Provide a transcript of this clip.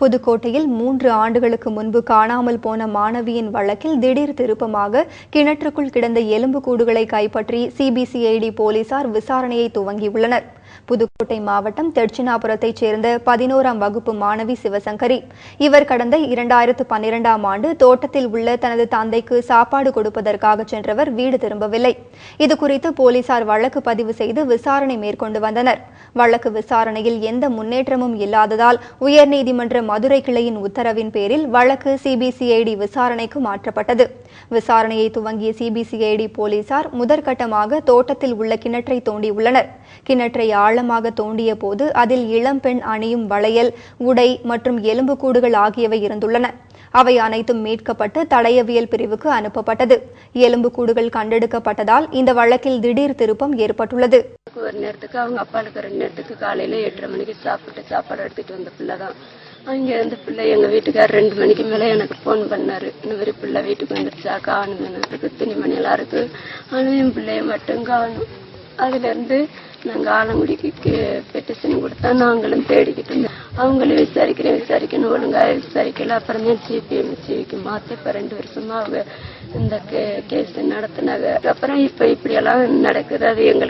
புதுக்கோட்டையில் மூன்று ஆண்டுகளுக்கு முன்பு காணாமல் போன மாணவியின் வழக்கில் திடீர் திருப்பமாக கிணற்றுக்குள் கிடந்த எலும்புக்கூடுகளை கைப்பற்றி சிபிசிஐடி போலீசார் விசாரணையை துவங்கியுள்ளனர். புதுக்கோட்டை மாவட்டம் தெட்சிணாபுரத்தைச் சேர்ந்த பதினோராம் வகுப்பு மாணவி சிவசங்கரி. இவர் கடந்த இரண்டாயிரத்து பன்னிரெண்டாம் ஆண்டு தோட்டத்தில் உள்ள தனது தந்தைக்கு சாப்பாடு கொடுப்பதற்காக சென்றவர் வீடு திரும்பவில்லை. இதுகுறித்து போலீசார் வழக்கு பதிவு செய்து விசாரணை மேற்கொண்டு வந்தனர். வழக்கு விசாரணையில் எந்த முன்னேற்றமும் இல்லாததால் உயர்நீதிமன்ற மதுரை கிளையின் உத்தரவின் பேரில் வழக்கு சிபிசிஐடி விசாரணைக்கு மாற்றப்பட்டது. விசாரணையை துவங்கிய சிபிசிஐடி போலீசார் முதற்கட்டமாக தோட்டத்தில் உள்ள கிணற்றை தோண்டியுள்ளனர். கிணற்றை ஆழமாக தோண்டிய போது அதில் இளம்பெண் அணியும் வளையல் உடை மற்றும் எலும்புக்கூடுகள் ஆகியவை இருந்துள்ளன. அவை அனைத்தும் மீட்கப்பட்டு தடயவியல் பிரிவுக்கு அனுப்பப்பட்டது. எலும்புக்கூடுகள் கண்டெடுக்கப்பட்டதால் இந்த வழக்கில் திடீர் திருப்பம் ஏற்பட்டுள்ளது. ஒரு நேரத்துக்கு அவங்க அப்பாளுக்கு ரெண்டு நேரத்துக்கு காலையில எட்டரை மணிக்கு சாப்பிட்டு சாப்பாடு எடுத்துட்டு வந்த பிள்ளை தான் அங்க இருந்து பிள்ளை எங்க வீட்டுக்கார் ரெண்டு மணிக்கு மேல எனக்கு ஃபோன் பண்ணாரு. இந்த மாதிரி பிள்ளை வீட்டுக்கு வந்துருச்சா காணுங்க துணி மணி எல்லாம் இருக்கு. ஆனா என் பிள்ளைய மட்டும் காணும். அதுல நாங்கள் நாங்க ஆலங்குடிக்கு பெட்டிஷன் கொடுத்தா நாங்களும் தேடிக்கிட்டு இருந்தோம். அவங்களும் விசாரிக்கிறேன் விசாரிக்கணும் ஒழுங்கா விசாரிக்கல. அப்புறமே சிபிஎம் சிவிக்கு மாத்த இப்ப ரெண்டு வருஷமா அவங்க இந்த கேஸ் நடத்தினாங்க. அப்புறம் இப்ப இப்படி எல்லாம் நடக்குது. அது எங்களுக்கு